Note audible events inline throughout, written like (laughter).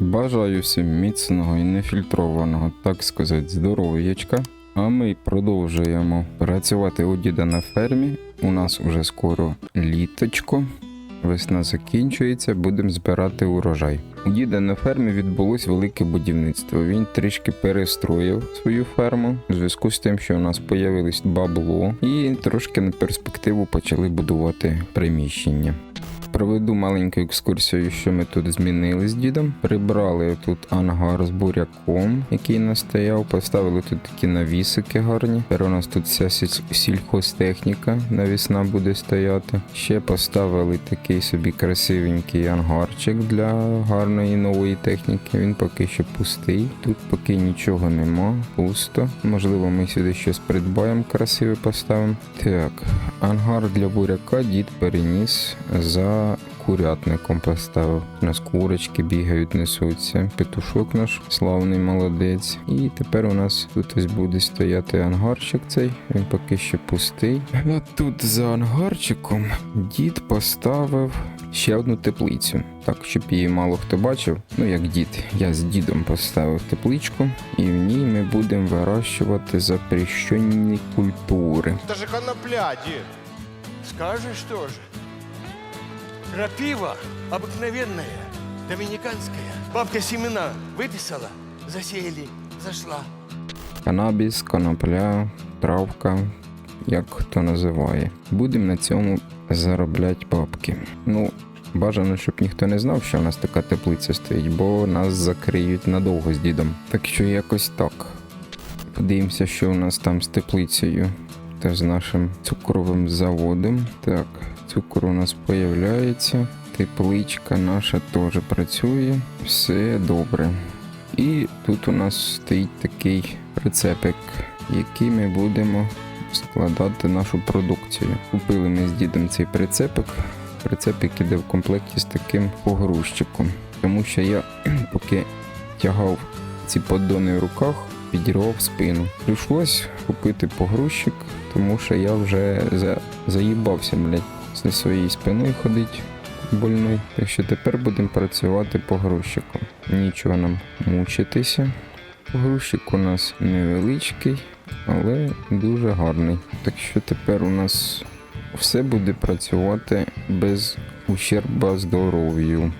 Бажаю всім міцного і нефільтрованого, так сказати, здоров'ячка. А ми продовжуємо працювати у діда на фермі. У нас уже скоро літочко. Весна закінчується, будемо збирати урожай. У діда на фермі відбулось велике будівництво. Він трішки перестроїв свою ферму у зв'язку з тим, що у нас появилось бабло, і трошки на перспективу почали будувати приміщення. Проведу маленьку екскурсію, що ми тут змінили з дідом. Прибрали тут ангар з буряком, який нас стояв. Поставили тут такі навісики гарні. Тепер у нас тут вся сільхозтехніка навісна буде стояти. Ще поставили такий собі красивенький ангарчик для гарної нової техніки. Він поки що пустий. Тут поки нічого нема, пусто. Можливо, ми сюди щось придбаємо, красиве поставимо. Так, ангар для буряка дід переніс за курятником поставив. У нас курочки бігають, несуться. Петушок наш славний молодець. І тепер у нас тут ось буде стояти ангарчик цей. Він поки що пустий. А тут за ангарчиком дід поставив ще одну теплицю. Так, щоб її мало хто бачив. Ну як дід, я з дідом поставив тепличку, і в ній ми будемо вирощувати запрещені культури. Это же конопля, дед. Скажешь тоже. Крапива обыкновенная, доминиканская. Бабка семена выписала, засеяли, зашла. Канабіс, конопля, травка, як хто називає. Будемо на цьому заробляти бабки. Ну, бажано, щоб ніхто не знав, що в нас така теплиця стоїть, бо нас закриють надовго з дідом. Так що якось так. Подивимося, що у нас там з теплицею та з нашим цукровим заводом. Так, цукор у нас появляється. Тепличка наша теж працює. Все добре. І тут у нас стоїть такий прицепик, який ми будемо складати нашу продукцію. Купили ми з дідом цей прицепик. Прицепик іде в комплекті з таким погрузчиком. Тому що я (clears throat) поки тягав ці поддони в руках, підірвав спину. Прийшлось купити погрузчик, тому що я вже за... заїбався, блядь, зі своєю спиною ходить больний. Так що тепер будемо працювати погрузчиком. Нічого нам мучитися. Погрузчик у нас невеличкий, але дуже гарний. Так що тепер у нас все буде працювати без ущерба здоров'ю,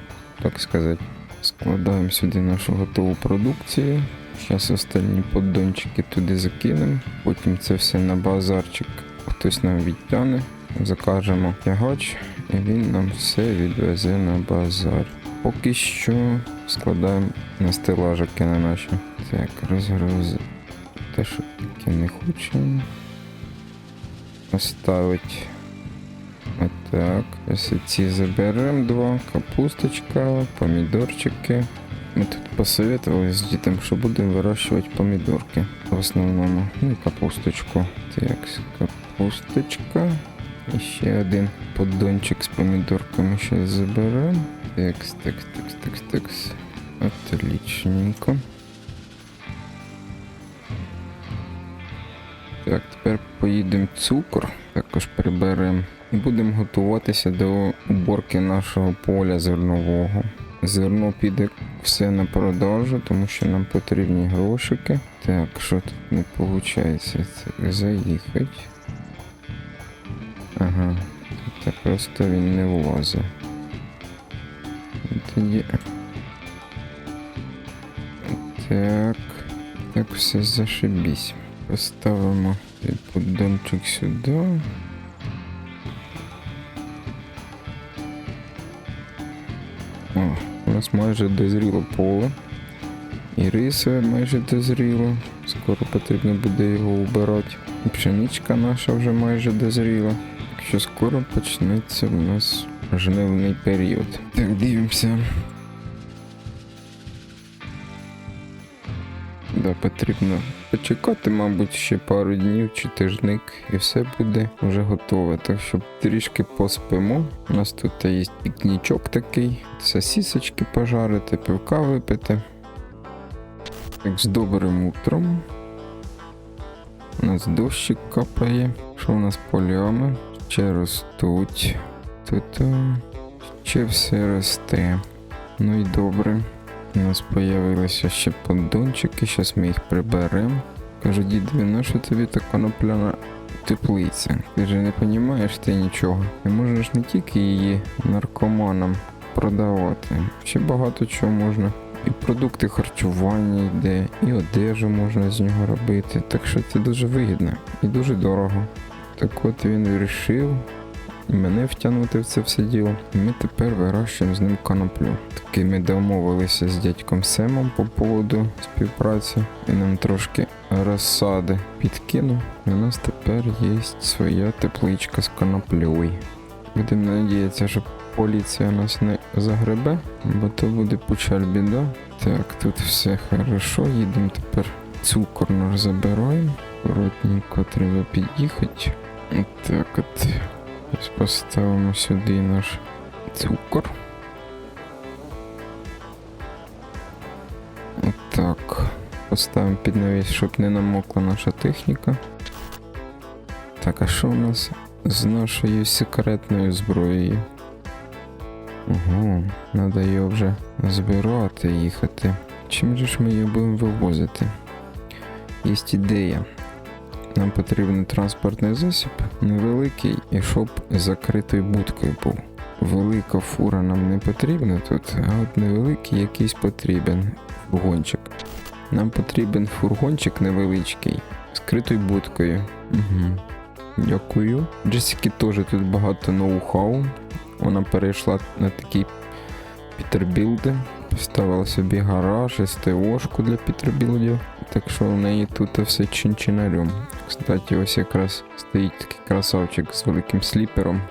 так сказати. Складаємо сюди нашу готову продукцію. Зараз останні поддончики туди закинемо. Потім це все на базарчик хтось нам відтягне. Закажемо тягач, і він нам все відвезе на базар. Поки що складаємо на стелажики на наші. Так, розгрузи. Те, що таке не хочемо. Оставить. Отак. Ось ці заберемо два. Капусточка, помідорчики. Ми тут посоветували з дітям, що будемо вирощувати помідорки в основному. Ну і капусточку. Так, капусточка. І ще один поддончик з помідорками ще заберемо. Текс, текс, текс, текс, текс. Отличненько. Так, тепер поїдемо цукор, також приберемо. І будемо готуватися до уборки нашого поля зернового. Зерно піде все на продажу, тому що нам потрібні грошики. Так, що тут не виходить? Так, заїхати. Ага, тут просто він не влазить. Тоді. Так. Так, все зашибісь. Поставимо цей поддончик сюди. О, у нас майже дозріло поле. І риса майже дозріло. Скоро потрібно буде його убирати. Пшеничка наша вже майже дозріла. Що скоро почнеться у нас жнивний період. Так, дивимося. Да, потрібно почекати, мабуть, ще пару днів чи тижник, і все буде вже готове. Так що трішки поспимо. У нас тут є пікнічок такий, сосісочки пожарити, пивка випити. Так, з добрим утром. У нас дощик капає. Що у нас з полями? Ще ростуть. Тут ще все росте. Ну і добре. У нас появилися ще поддончики, зараз ми їх приберемо. Кажу, дідові, на що тобі та конопляна теплиця? Ти ж не розумієш ти нічого. Ти можеш не тільки її наркоманам продавати, ще багато чого можна. І продукти харчування йде, і одежу можна з нього робити. Так що це дуже вигідно і дуже дорого. Так от він вирішив мене втягнути в це все діло. Ми тепер вирощуємо з ним коноплю. Таки ми домовилися з дядьком Семом по поводу співпраці. І нам трошки розсади підкинув. У нас тепер є своя тепличка з коноплею. Будемо надіятися, що поліція нас не загребе, бо то буде печаль біда. Так, тут все хорошо, їдемо тепер цукор забираємо. Аккуратненько треба під'їхати. Так от. Поставимо сюди наш цукор. Отак. Поставимо під навіс, щоб не намокла наша техніка. Так, а що у нас з нашою секретною зброєю? Ого, треба її вже збирати, їхати. Чим же ж ми її будемо вивозити? Є ідея. Нам потрібен транспортний засіб невеликий і щоб закритою будкою був. Велика фура нам не потрібна тут, а от невеликий якийсь потрібен фургончик. Нам потрібен фургончик невеличкий з критою будкою. Угу. Дякую. Джесіки теж тут багато ноу-хау. Вона перейшла на такий пітербілди. Поставила собі гараж, СТОшку для пітербілдів. Так що в неї тут все чин-чинарем. Кстати, ось якраз стоїть такий красавчик з великим сліпером.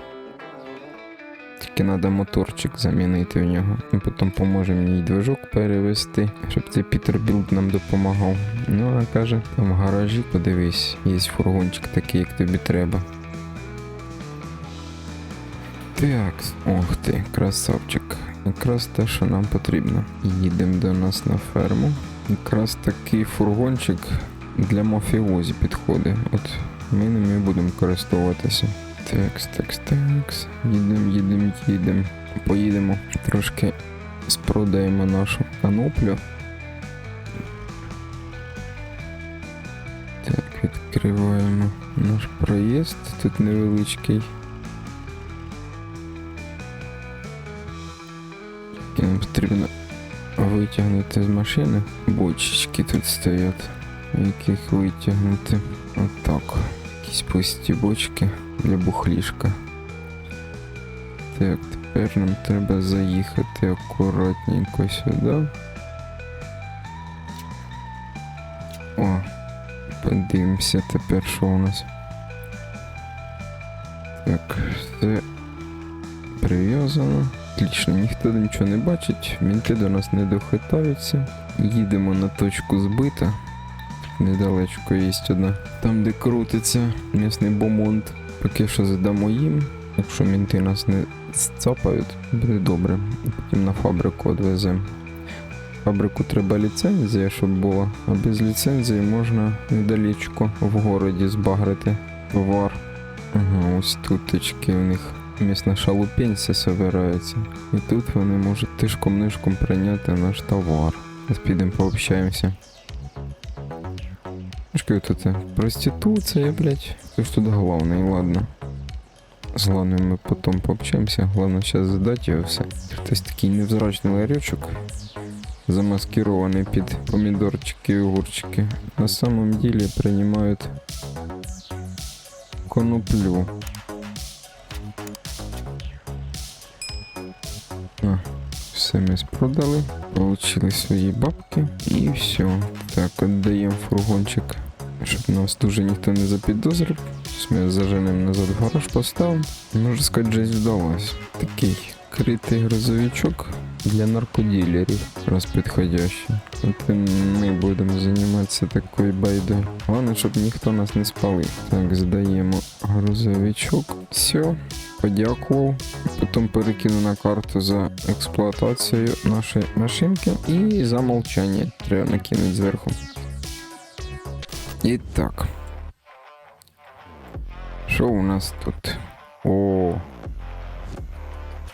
Тільки треба моторчик замінити в нього. І потім поможемо їй движок перевести, щоб цей Пітербілд нам допомагав. Ну, а каже, там в гаражі, подивись, є фургончик такий, як тобі треба. Так, ох ти, красавчик. Якраз те, що нам потрібно. Їдемо до нас на ферму. Якраз такий фургончик для мафіозі підходить. От ми ними будемо користуватися. Такс, такс, такс. Їдемо, їдемо, їдемо. Поїдемо. Трошки спродаємо нашу каноплю. Так, відкриваємо наш проїзд. Тут невеличкий. Нам потрібно витягнути з машини. Бочечки тут стоять, яких витягнути. Отак. Якісь пусті бочки для бухлішка. Так, тепер нам треба заїхати акуратненько сюди. О, подивимося тепер, що у нас. Так, все прив'язано. Отлично, ніхто нічого не бачить, мінти до нас не дохитаються. Їдемо на точку збита. Недалечко є одна. Там, де крутиться місний бомонд. Поки що задамо їм. Якщо мінти нас не зцапають, буде добре. Потім на фабрику відвеземо. Фабрику треба ліцензія, щоб була. А без ліцензії можна недалечко в городі збагрити товар. Ага, ось тут точки у них місна шалупенція собирається. І тут вони можуть тишком-нишком прийняти наш товар. Зараз підемо пообщаємося. Що тут? Проституція, блядь. Це ж тут головне, ладно. З главним ми потім пообщаємося. Головне зараз задати його все. Хтось такий невзрачний ларючок. Замаскированный під помідорчики і огурчики. На самом деле принимают коноплю. Все ми спродали, получили свої бабки і все. Так, віддаємо фургончик, щоб нас дуже ніхто не запідозрив. Ми заженемо назад в гараж, поставимо. Можна сказати, жесть вдалась. Такий критий грузовичок для наркодилерів, раз підходящий. От ми будемо займатися такою байдою. Головне, щоб ніхто нас не спалив. Так, здаємо грузовичок. Все, подякував. Потім перекину на карту за експлуатацію нашої машинки і за мовчання треба накинути зверху. І так. Що у нас тут? О.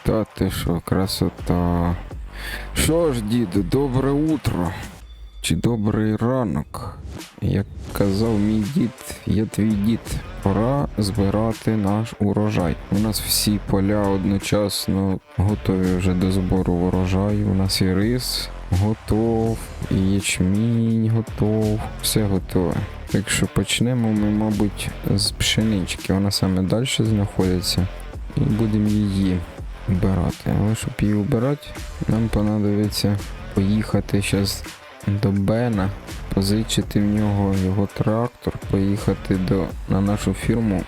Та ти що, красота. Що ж, діду, добре утро. Чи добрий ранок? Як казав мій дід, я твій дід. Пора збирати наш урожай. У нас всі поля одночасно готові вже до збору урожаю. У нас і рис готов, і ячмінь готов, все готове. Так що почнемо ми, мабуть, з пшенички. Вона саме далі знаходиться. І будемо її вбирати. Але щоб її вбирати, нам понадобиться поїхати зараз до Бена, позичити в нього його трактор, поїхати до, на нашу фірму,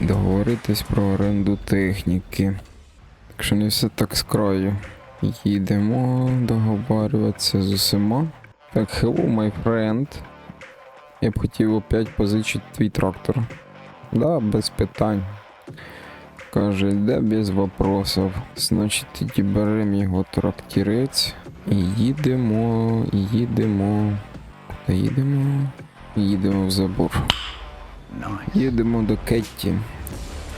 договоритись про оренду техніки. Так що не все так з. Їдемо договарюватися з усіма. Так, hello, my friend. Я б хотів опять позичити твій трактор. Да, без питань. Каже, йде без вопросов. Значить, тоді беремо його трактірець і їдемо, їдемо. Куди їдемо? Їдемо в забор. Їдемо до Кетті.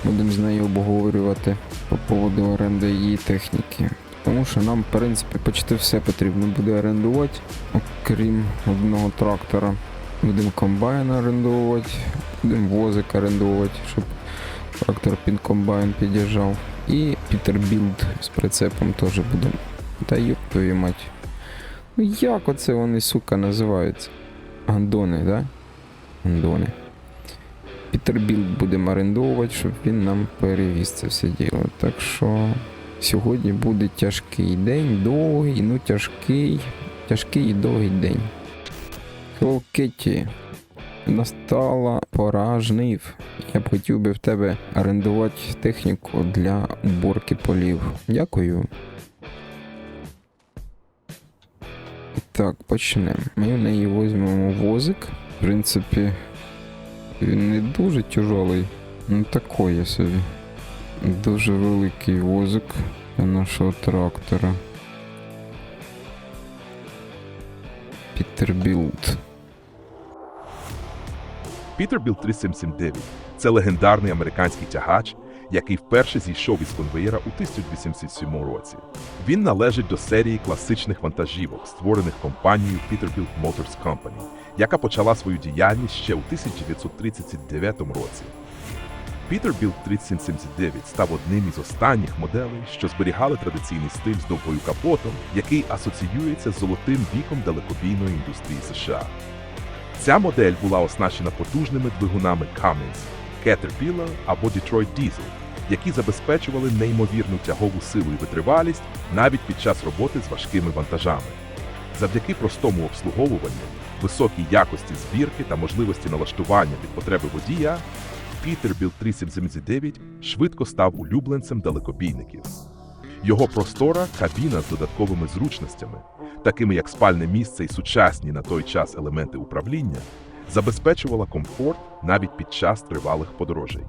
Будемо з нею обговорювати по поводу оренди її техніки. Тому що нам, в принципі, почти все потрібно буде орендувати, окрім одного трактора. Будемо комбайн орендувати, будемо возик орендувати, щоб трактор під комбайн під'їжджав. І Пітербілд з прицепом теж будемо. Та ёб твою мать. Ну як оце вони, сука, називаються? Гандони, да? Гандони. Пітербілд будемо орендовувати, щоб він нам перевіз це все діло. Так що сьогодні буде тяжкий день, довгий, ну тяжкий, тяжкий і довгий день. Hello, Kitty. Настала пора жнив. Я б хотів би в тебе орендувати техніку для уборки полів. Дякую. Так, почнемо. Ми в неї візьмемо возик. В принципі, він не дуже тяжелий. Ну такої собі. Дуже великий возик для нашого трактора. Пітербілд. Peterbilt 379 – це легендарний американський тягач, який вперше зійшов із конвеєра у 1807 році. Він належить до серії класичних вантажівок, створених компанією Peterbilt Motors Company, яка почала свою діяльність ще у 1939 році. Peterbilt 379 став одним із останніх моделей, що зберігали традиційний стиль з довгою капотом, який асоціюється з золотим віком далекобійної індустрії США. Ця модель була оснащена потужними двигунами Cummins, Caterpillar або Detroit Diesel, які забезпечували неймовірну тягову силу і витривалість навіть під час роботи з важкими вантажами. Завдяки простому обслуговуванню, високій якості збірки та можливості налаштування під потреби водія, Peterbilt 379 швидко став улюбленцем далекобійників. Його простора кабіна з додатковими зручностями, такими як спальне місце і сучасні на той час елементи управління, забезпечувала комфорт навіть під час тривалих подорожей.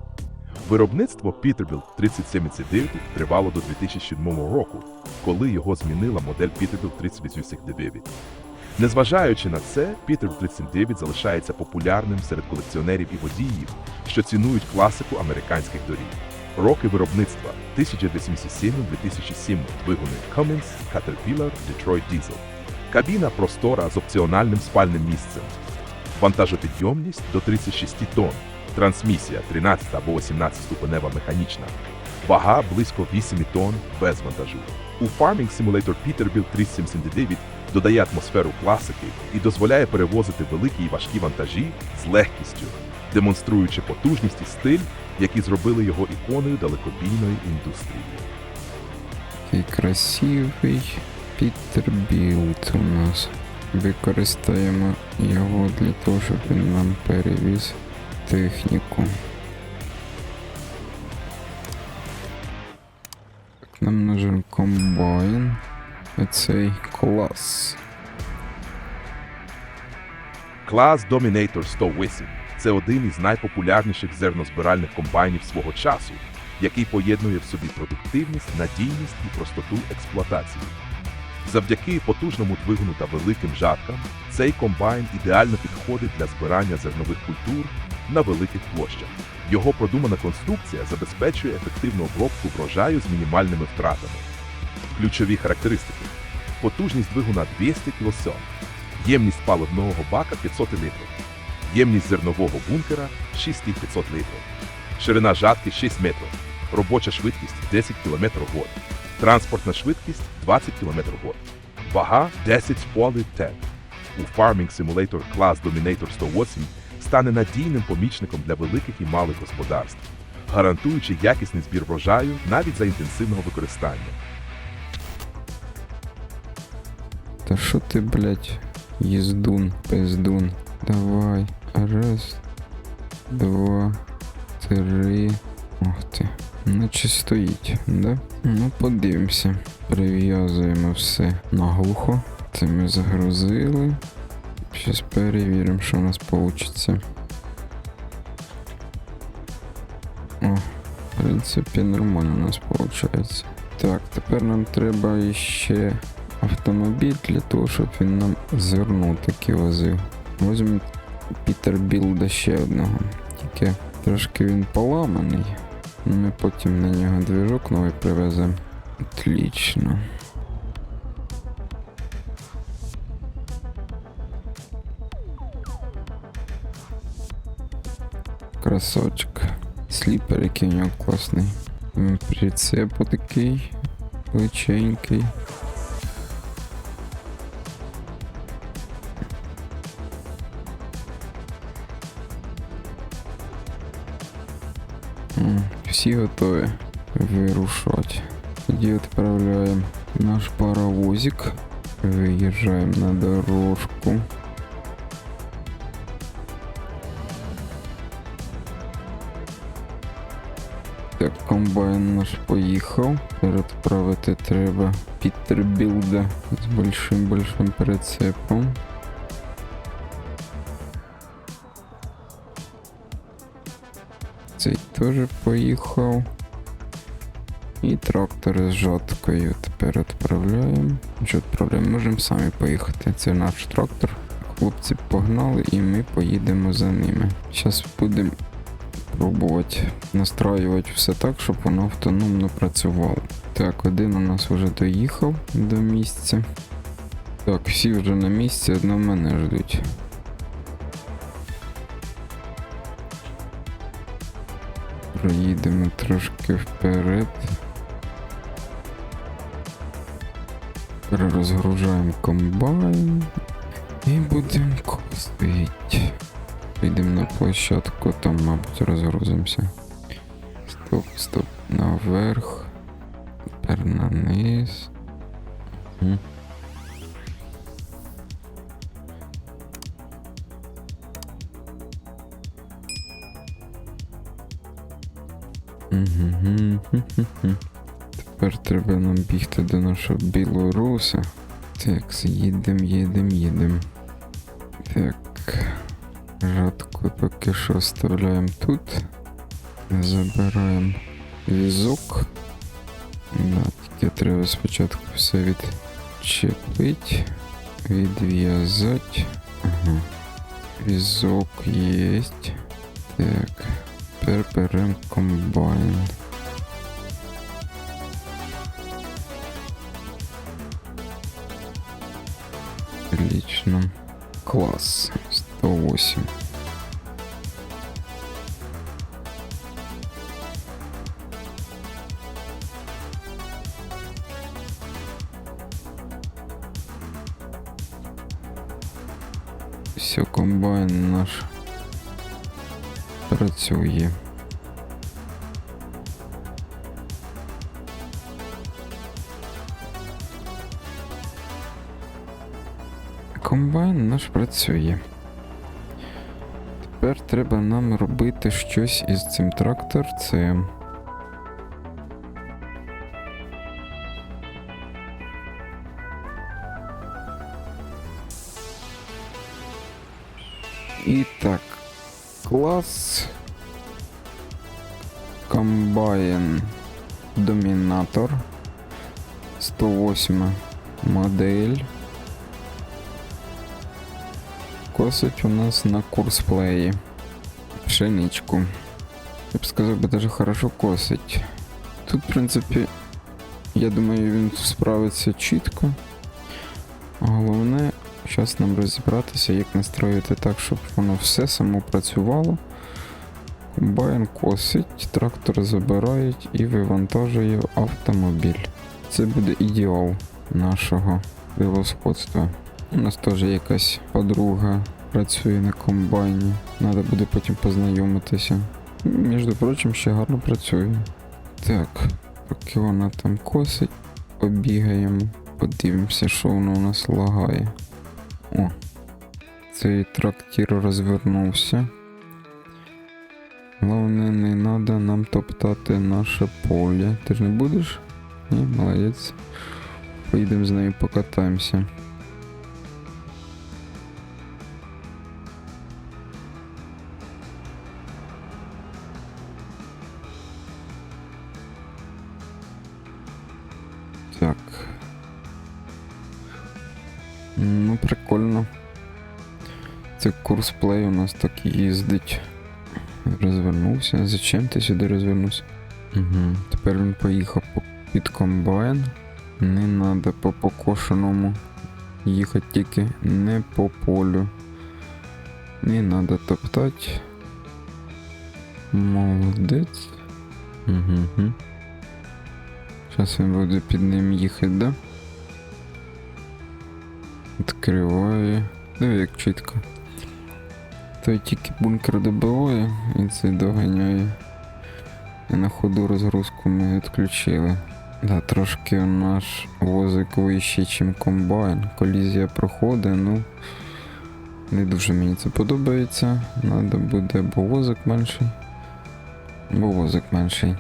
Виробництво Peterbilt 3079 тривало до 2007 року, коли його змінила модель Peterbilt 3089. Незважаючи на це, Peterbilt 39 залишається популярним серед колекціонерів і водіїв, що цінують класику американських доріг. Роки виробництва 1987-2007 двигуни Cummins, Caterpillar, Detroit Diesel. Кабіна простора з опціональним спальним місцем. Вантажопідйомність до 36 тонн. Трансмісія 13 або 18 ступенева механічна. Вага близько 8 тонн без вантажу. У Farming Simulator Peterbilt 379 додає атмосферу класики і дозволяє перевозити великі і важкі вантажі з легкістю, демонструючи потужність і стиль, які зробили його іконою далекобійної індустрії. Такий красивий Пітербілд у нас. Використаємо його для того, щоб він нам перевіз техніку. Так, нам нужен комбайн. Оцей клас. Клас Dominator 108 – це один із найпопулярніших зернозбиральних комбайнів свого часу, який поєднує в собі продуктивність, надійність і простоту експлуатації. Завдяки потужному двигуну та великим жаткам цей комбайн ідеально підходить для збирання зернових культур на великих площах. Його продумана конструкція забезпечує ефективну обробку врожаю з мінімальними втратами. Ключові характеристики: потужність двигуна 200 кВт, ємність паливного бака 500 літрів, ємність зернового бункера 6500 літрів, ширина жатки 6 метрів, робоча швидкість 10 км в год, транспортна швидкість 20 км в год, вага 10,5 тонн. У Farming Simulator клас Dominator 108 стане надійним помічником для великих і малих господарств, гарантуючи якісний збір врожаю навіть за інтенсивного використання. Та що ти, блядь, їздун, пиздун. Давай. Раз, два, три. Ох ти. Наче стоїть, да? Ну, подивимося. Прив'язуємо все наглухо. Це ми загрузили. Щас перевіримо, що у нас вийде. О, в принципі, нормально у нас виходить. Так, тепер нам треба ще автомобіль для того, щоб він нам зерно таки возив. Возьмемо Пітербілда ще одного. Тільки трошки він поламаний. Ми потім на нього движок новий привеземо. Отлично. Красочок. Сліпер, який у нього класний. Прицеп такий величенький. Всі готові вирушати. Тоді відправляємо наш паровозик. Виїжджаємо на дорожку. Так, комбайн наш поїхав. Передправити треба Пітербілда з большим-большим прицепом. Теж поїхав. І трактор з жаткою тепер відправляємо. Що відправляємо? Можемо самі поїхати. Це наш трактор. Хлопці погнали і ми поїдемо за ними. Зараз будемо пробувати настраювати все так, щоб воно автономно працювало. Так, один у нас вже доїхав до місця. Так, всі вже на місці, одно мене ждуть. Проїдемо трошки вперед. Перерозгружаємо комбайн і будемо косити. Підемо на площадку, там, мабуть, розгрузимося. Стоп, стоп, наверх. Тепер на низ. Мгм. Тепер треба нам бігти до нашого білоруса. Так, їдем, їдем, їдем. Так. Жатку поки що оставляємо тут. Забираємо візок. Да, тільки треба спочатку все відчепити, відв'язати. Ага. Візок є. Так. Тепер беремо комбайн. Отлично. Класс. 108. Все, комбайн наш працює. Комбайн наш працює. Тепер треба нам робити щось із цим тракторцем. І Домінатор. 108 модель. Косить у нас на курсплеї. Пшеничку. Я б сказав би даже хорошо косить. Тут, в принципі, я думаю, він справиться чітко. Головне, зараз нам розібратися, як настроїти так, щоб воно все само працювало. Комбайн косить, трактор забирають і вивантажує автомобіль. Це буде ідеал нашого велосходства. У нас теж якась подруга працює на комбайні. Треба буде потім познайомитися. Між прочим, ще гарно працює. Так, поки вона там косить, побігаємо, подивимося, що воно у нас лагає. О, цей трактир розвернувся. Головне, не треба нам топтати наше поле. Ти ж не будеш? Ні, молодець. Поїдемо з нею покатаємося. Так. Ну, прикольно. Це курс плей у нас так їздить. Розвернувся. Зачем ти сюди розвернувся? Угу. Тепер він поїхав під комбайн. Не треба по покошеному їхати тільки не по полю. Не треба топтати. Молодець. Угу. Зараз він буде під ним їхати, да? Відкриває. Диви, як чітко. Той тільки бункер добиває і це доганяє. І на ходу розгрузку ми відключили. Да, трошки наш возик вищий, ніж комбайн. Колізія проходить, ну. Не дуже мені це подобається. Надо буде або возик менший. Або возик менший.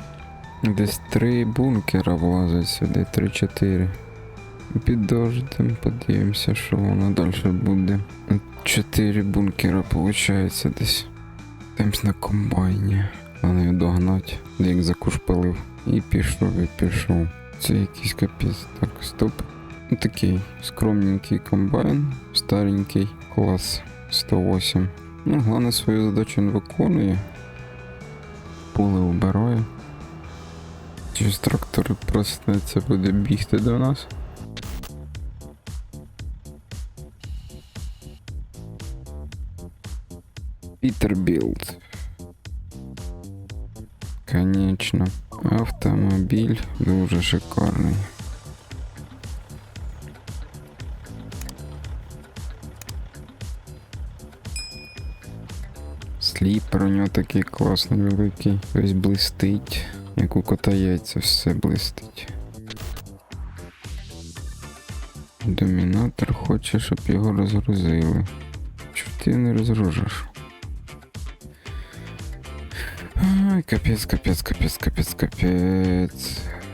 Десь три бункера влазить сюди, 3-4. Підождемо, подивимося, що воно далі буде. Чотири бункера виходить десь. Темс на комбайні. Головне його догнать, як закушпалив. І пішов, і пішов. Це якийсь капець. Так, стоп. Такий скромненький комбайн, старенький, клас 108. Ну, головне свою задачу він виконує. Поле вбирає. Через трактор проснеться, буде бігти до нас. Пітербілд. Конечно. Автомобіль дуже шикарний. Сліпер у нього такий класний великий. Весь блистить. Як у кота яйця все блистить. Домінатор хоче, щоб його розгрузили. Чого ти не розгружиш? Ай, капец, капец, капец, капец, капець.